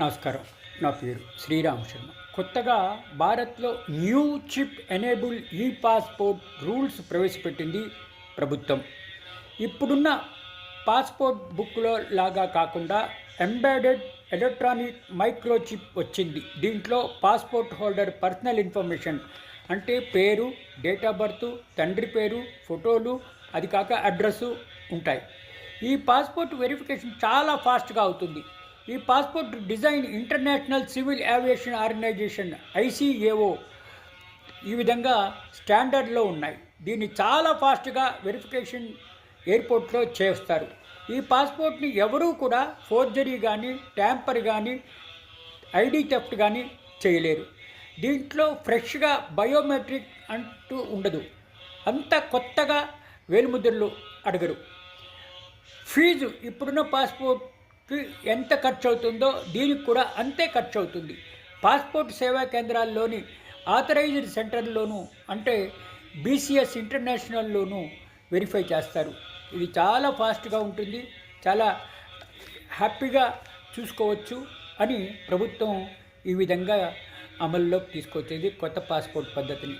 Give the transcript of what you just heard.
నమస్కారం. నా పేరు శ్రీరామ్ శర్మ కొత్తగా భారత్లో new chip enable e passport rules ప్రవేశపెట్టింది ప్రభుత్వం. ఇప్పుడున్న పాస్పోర్ట్ బుక్లో లాగా కాకుండా ఎంబెడెడ్ ఎలక్ట్రానిక్ మైక్రోచిప్ వచ్చింది. దీంట్లో పాస్పోర్ట్ హోల్డర్ పర్సనల్ ఇన్ఫర్మేషన్ అంటే పేరు డేట్ ఆఫ్ బర్త్ తండ్రి పేరు ఫోటోలు అది కాక అడ్రస్సు ఉంటాయి. ఈ పాస్పోర్ట్ వెరిఫికేషన్ చాలా ఫాస్ట్గా అవుతుంది. ఈ passport design international civil aviation organisation ICAO ఈ విధంగా స్టాండర్డ్లో ఉన్నాయి. దీన్ని చాలా ఫాస్ట్గా వెరిఫికేషన్ ఎయిర్పోర్ట్లో చేస్తారు. ఈ పాస్పోర్ట్ని ఎవరూ కూడా ఫోర్జరీ కానీ ట్యాంపర్ కానీ ఐడి థెఫ్ట్ కానీ చేయలేరు. దీంట్లో ఫ్రెష్గా బయోమెట్రిక్ అంటూ ఉండదు. అంత కొత్తగా వేలుముద్రలు అడగరు. ఫీజు ఇప్పుడున్న పాస్పోర్ట్ ఎంత ఖర్చు అవుతుందో దీనికి కూడా అంతే ఖర్చు అవుతుంది పాస్పోర్ట్ సేవా కేంద్రాల్లోని ఆథరైజ్డ్ సెంటర్లోనూ అంటే బీసీఎస్ ఇంటర్నేషనల్లోనూ వెరిఫై చేస్తారు. ఇది చాలా ఫాస్ట్గా ఉంటుంది చాలా హ్యాపీగా చూసుకోవచ్చు అని ప్రభుత్వం ఈ విధంగా అమల్లోకి తీసుకొచ్చేది కొత్త పాస్పోర్ట్ పద్ధతిని.